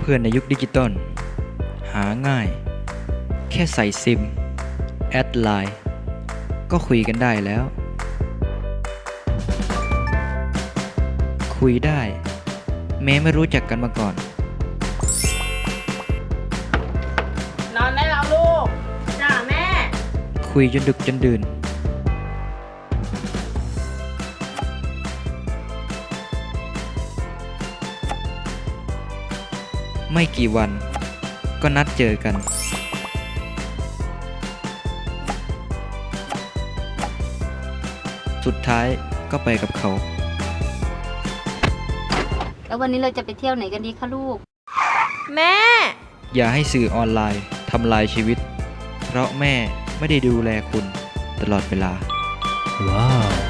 เพื่อนในยุคดิจิตอลหาง่าย แค่ใส่ซิม แอดไลน์ ก็คุยกันได้แล้ว คุยได้ แม้ไม่รู้จักกันมาก่อน นอนได้แล้วลูกจ้าแม่ คุยจนดึกจนดื่น ไม่กี่วัน ก็นัดเจอกัน สุดท้ายก็ไปกับเขา แล้ววันนี้เราจะไปเที่ยวไหนกันดีคะลูก แม่ อย่าให้สื่อออนไลน์ทำลายชีวิต เพราะแม่ไม่ได้ดูแลคุณตลอดเวลา ว้าว